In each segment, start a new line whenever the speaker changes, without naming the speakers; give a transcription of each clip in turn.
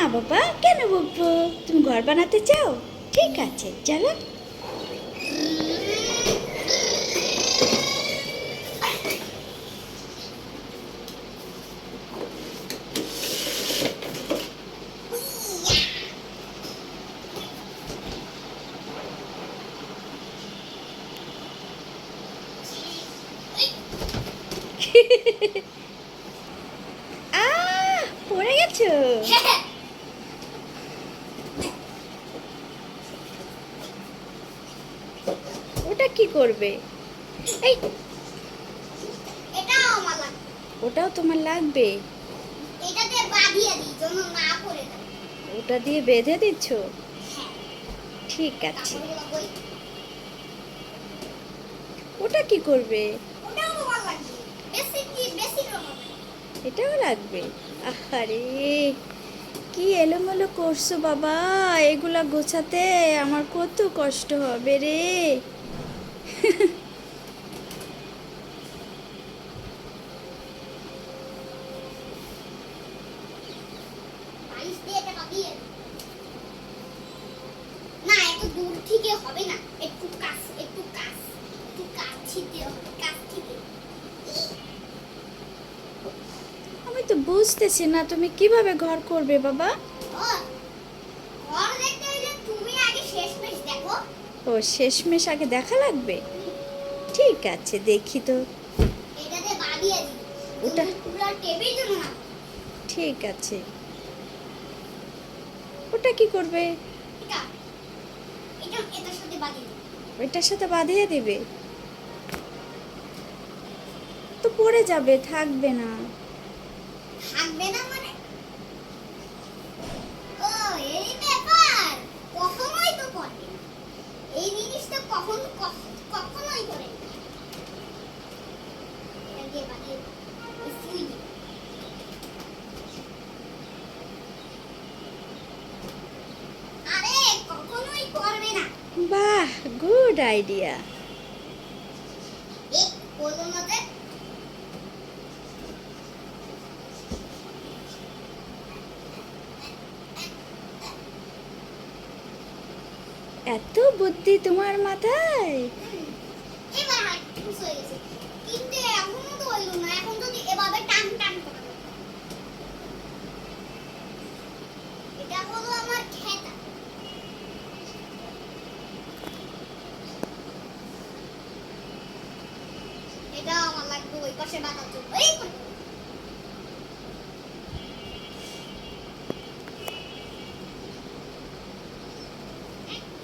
না বাবা কেন বকবো? তুমি ঘর বানাতে চাও? ঠিক আছে চলো। আহ পড়ে গেছো ওটা কি করবে? এই
এটাও আমার লাগবে।
ওটাও তোমার লাগবে?
এটাতে বাঁধিয়ে দিই যেন না পড়ে যায়।
ওটা দিয়ে বেঁধে দিচ্ছ?
হ্যাঁ।
ঠিক আছে। ওটা কি করবে?
ওটাও তোমার লাগবে। বেশি কি বেশি রকম
এটাও লাগবে? আহারে কি এলোমেলো করছ বাবা? এগুলা গোছাতে আমার কত কষ্ট হবে রে।
না একটু একটু
আমি তো বুঝতেছি না তুমি কীভাবে ঘর করবে বাবা
ও ঘর দেখতে হইলে তুমি আগে শেষমেশ দেখো
ও শেষমেশ আগে দেখা লাগবে? ঠিক আছে দেখি তো। ওটা- ঠিক আছে। ওটা কি করবে?
এটা এটা এটার সাথে বাঁধিয়ে
দিবে? তো পড়ে যাবে থাকবে না।
থাকবে না মানে ও এই ব্যাপার কখনোই তো করে না। এই জিনিসটা কখন কখ- কখনোই করে না। এটা দিয়ে বানিয়ে এই সুই দিয়ে। আরে কখনোই করবে না
বাহ গুড আইডিয়া এত বুদ্ধি তোমার মাথায়।
কিন্তু এখনও তো এখন যদি টান টান করা যায়। এটা হলো আমার খেতা এটা আমার লাগবে ওই পাশে বাঁধার জন্য। এই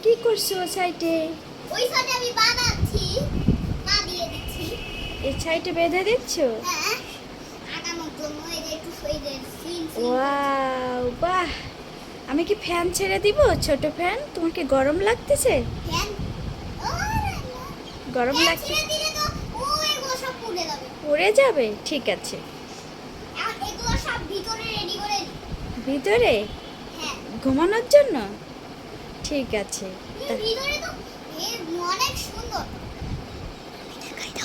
কি করছ সাইটে
ওই সাইডে আমি বাঁধাচ্ছি পা দিয়ে দিচ্ছি।
এই সাইটে বেঁধে দিচ্ছ?
হ্যাঁ জন্য এই যে একটু
ওয়াও বাহ। আমি কি ফ্যান ছেড়ে দিব ছোট ফ্যান? তোমার কি গরম লাগতেছে? গরম
ফ্যান পুড়ে যাবে?
ঠিক আছে।
সব ভিতরে হ্যাঁ।
ঘুমানোর জন্য? ঠিক আছে।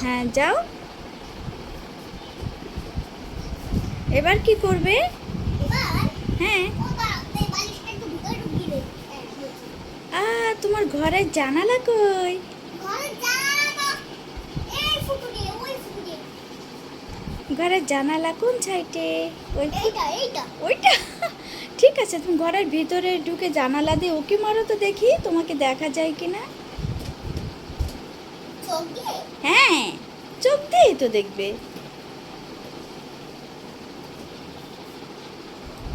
হ্যাঁ যাও। এবার কি করবে? হ্যাঁ।
হ্যাঁ,
তোমার ঘরের জানালা কই
ঘরে জানালা এই ফুটো দিয়ে ওই ফুটো দিয়ে
ঘরের জানালা কোন সাইডে? ওইটা? ঠিক আছে তুমি ঘরের ভিতরে ঢুকে জানালা দিয়ে ওকে মারো তো দেখি তোমাকে দেখা যায় কিনা।
চোখ
হ্যাঁ চোখ দিয়েই তো দেখবে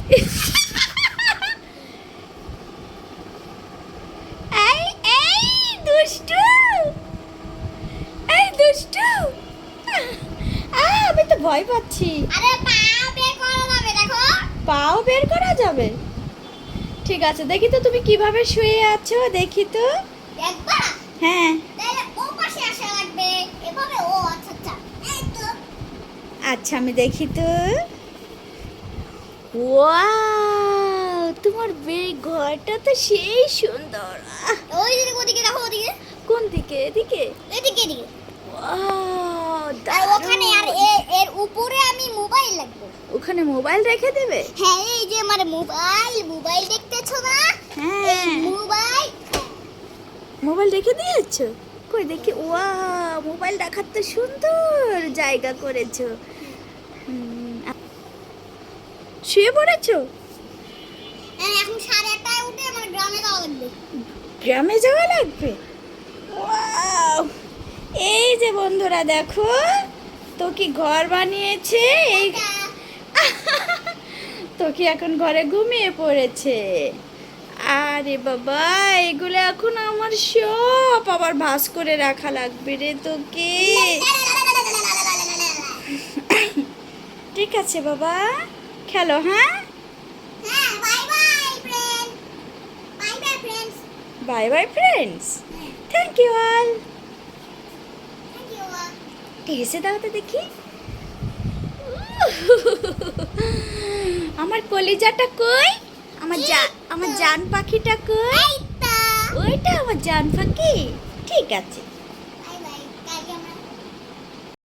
এই দুষ্টু এই দুষ্টু আ, আমি তো ভয় পাচ্ছি।
আরে পা বের করা যাবে দেখো।
পাও বের করা যাবে? ঠিক আছে দেখি তো তুমি কীভাবে শুয়ে আছো দেখি তো।
দেখবা
হ্যাঁ।
তাহলে ও পাশে আসা লাগবে। এভাবে ও আচ্ছা আচ্ছা। এই তো।
আচ্ছা আমি দেখি তো। ওয়াও তোমার বে ঘরটা তো সেই সুন্দর।
ওই দিকে ওদিকে দেখো ওদিকে।
কোন দিকে? এদিকে?
এদিকে এদিকে। ওখানে আর এর উপরে আমি মোবাইল রাখব।
ওখানে মোবাইল রেখে দেবে?
হ্যাঁ এই যে আমার মোবাইল মোবাইল দেখতেছো না?
হ্যাঁ।
মোবাইল
মোবাইল রেখে দিয়েছ? কই দেখি ওয়া মোবাইল রাখার তো সুন্দর জায়গা করেছ। শুয়ে পড়েছো?
হ্যাঁ, এখন সাড়ে আটটায় উঠে আমার গ্রামে যাওয়া লাগবে।
গ্রামে যাওয়া লাগবে? ওয়াও। যে বন্ধুরা দেখো। তো কি ঘর বানিয়েছে? এই তো কি এখন ঘরে ঘুমিয়ে পড়েছে? আরে বাবা এগুলো এখন আমার সব আবার ভাস করে রাখা লাগবে রে তোকে। ঠিক আছে বাবা খেলো হ্যাঁ?
Bye bye friend bye bye friends
thank you all
you
হেসে দাও তো দেখি। আমার কলিজাটা কই? আমার আমার জান পাখিটা কই? ওইটা আমার জান পাখি। ঠিক আছে।